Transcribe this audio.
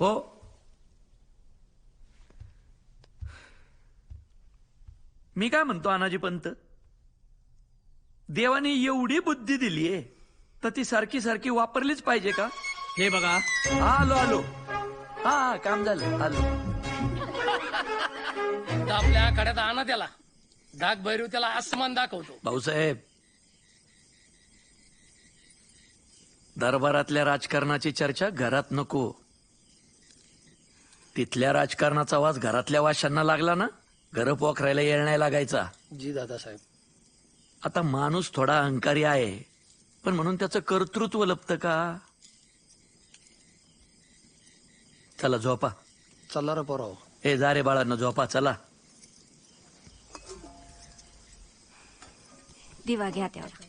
हो मी काय म्हणतो अनाजी पंत देवाने एवढी बुद्धी दिलीये तर ती सारखी सारखी वापरलीच पाहिजे का हे बघा हा, आलो आलो हा काम झालं आलो आपल्या कड्यात आणा त्याला डाक भैरव त्याला आसमान दाखवतो भाऊसाहेब दरबारातल्या राजकारणाची चर्चा घरात नको तिथल्या राजकारणाचा वास घरातल्या वाशांना लागला ना? गरप वाखरायला येळ नाही लागायचा. जी दादासाहेब. आता माणूस थोडा अहंकारी आहे. पण म्हणून त्याचं कर्तृत्व लपतं का? चला झोपा. चला रे पोराव. हे जा रे बाळांना झोपा चला. दिवा घ्या त्यावर.